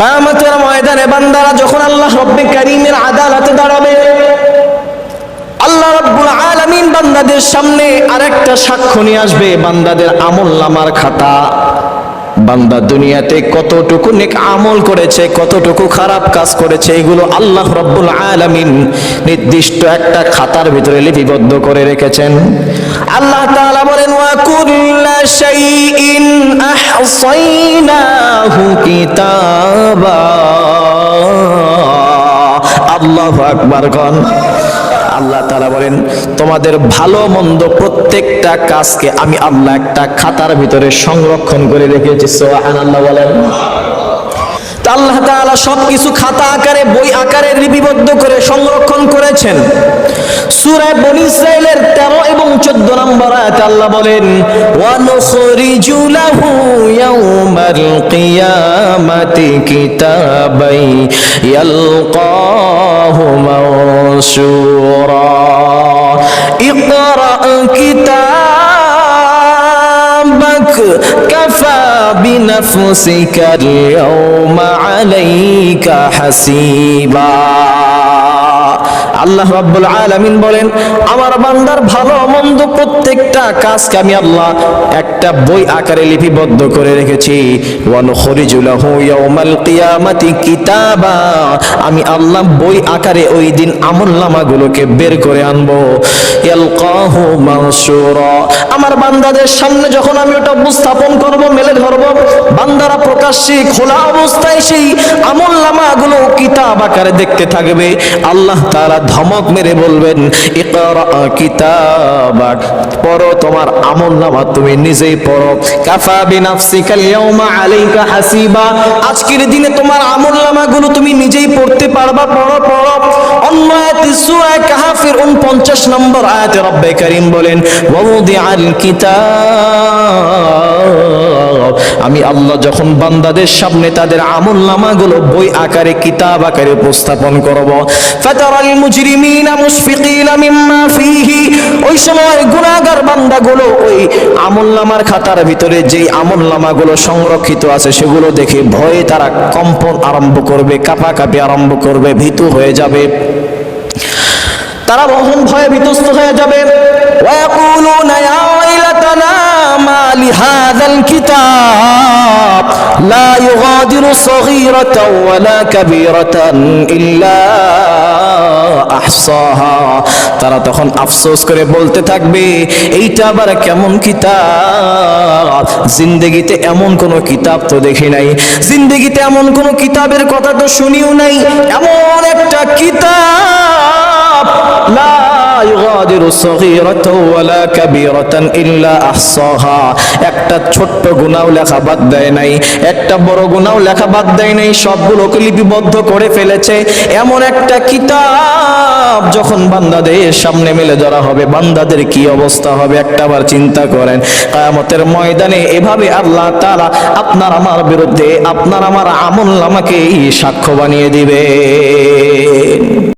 কায়ামতের ময়দানে বান্দারা যখন আল্লাহ রব্বে কারিমের আদালতে দাঁড়াবে, আল্লাহ রব্বুল আলামিন বান্দাদের সামনে আরেকটা সাক্ষ্য নিয়ে আসবে, বান্দাদের আমল নামার খাতা। বান্দা দুনিয়াতে কতটুকু নেক আমল করেছে, কতটুকু খারাপ কাজ করেছে, এগুলো আল্লাহ রব্বুল আলামিন নির্দিষ্ট একটা খাতার ভিতরে লিপিবদ্ধ করে রেখেছেন। আল্লাহ তাআলা বলেন, ওয়া কুল্লা শাইইন আহসাইনাহু কিতাবা। আল্লাহ আকবার গণ। আল্লাহ তারা বলেন, তোমাদের ভালো মন্দ প্রত্যেকটা কাজকে আমি আল্লাহ একটা খাতার ভিতরে সংরক্ষণ করে রেখেছি। সুবহানাল্লাহ বলেন। আল্লাহ তাআলা সবকিছু খাতা আকারে, বই আকারে লিপিবদ্ধ করে সংরক্ষণ করেছেন। সূরা বনি ইসরাইলের 13 এবং 14 নম্বর আয়াতে আল্লাহ বলেন ওয়া নুখরিজু লাহু ইয়াউমাল কিয়ামাতি কিতাবাই ইয়ালকাহু মানশুরা ইকরা কিতাবাক বিনফসিকা আল-ইয়াওমা আলাইকা হাসিবা আল্লাহ রাব্বুল আলামিন বলেন, আমার বান্দার ভালো মন্দ প্রত্যেকটা কাজকে আমি আল্লাহ একটা বই আকারে লিপিবদ্ধ করে রেখেছি। ওয়া নুখরিজু লাহু ইয়াউমাল কিয়ামাতি কিতাবা। আমি আল্লাহ বই আকারে ওই দিন আমলনামাগুলোকে বের করে আনব। ইয়ালকাহু মানসুরা। আমার বান্দাদের সামনে যখন আমি ওটা উপস্থাপন করব, মেলে ধরব, বান্দারা প্রকাশ্যে খোলা অবস্থায় সেই আমলনামাগুলো কিতাব আকারে দেখতে থাকবে। আল্লাহ তাআলা ধমক মেরে বলবেন পড়ো তোমার আমলনামা তুমি নিজেই পড়ো। কাফা বিনাফসিকাল হাসিবা, আজকের দিনে তোমার আমলনামাগুলো তুমি নিজেই পড়তে পারবা, পড়ো পড়ো। অন্য আয়াতে সূরা কাহাফের 49 নম্বর আয়াতে রব্বে কারীম বলেন, ওয়াউদিআল কিতাব। আমি আল্লাহ যখন বান্দাদের সামনে তাদের আমল নামাগুলো বই আকারে, কিতাব আকারে উপস্থাপন করব। মুজরিমিনা, মুশফিকিনা মিম্মা ফিহি। ওই সময় গুনাহগার বান্দাগুলো ওই আমলনামার খাতার ভিতরে যেই আমলনামাগুলো সংরক্ষিত আছে, সেগুলো দেখে ভয়ে তারা কম্পন আরম্ভ করবে, কাঁপাকাঁপি আরম্ভ করবে, ভীতু হয়ে যাবে। তারা রহম ভয়ে ভীতস্ত হয়ে যাবে। ইয়া ما لهذا الكتاب لا يغادر صغيرة ولا كبيرة إلا أحصاها তারা তখন আফসোস করে বলতে থাকবে এইটা আবার কেমন কিতাব জিন্দগিতে এমন কোন কিতাব তো দেখি নাই জিন্দগিতে এমন কোন কিতাবের কথা তো শুনিও নাই এমন একটা কিতাব লা ইউগাদিরু সগীরাতাও ওয়ালা কাবীরাতান ইল্লা আহসাহা। একটা ছোট্ট গুনাও লেখা বাদ দেয় নাই, একটা বড় গুনাও লেখা বাদ দেয় নাই সবগুলোকে লিপিবদ্ধ করে ফেলেছে। এমন একটা কিতাব যখন বান্দাদের সামনে মেলে ধরা হবে, বান্দাদের কি অবস্থা হবে একটাবার চিন্তা করেন। কিয়ামতের ময়দানে এভাবে আল্লাহ তাআলা আপনার আমার বিরুদ্ধে, আপনার আমার আমল আমাকে সাক্ষ্য বানিয়ে দিবে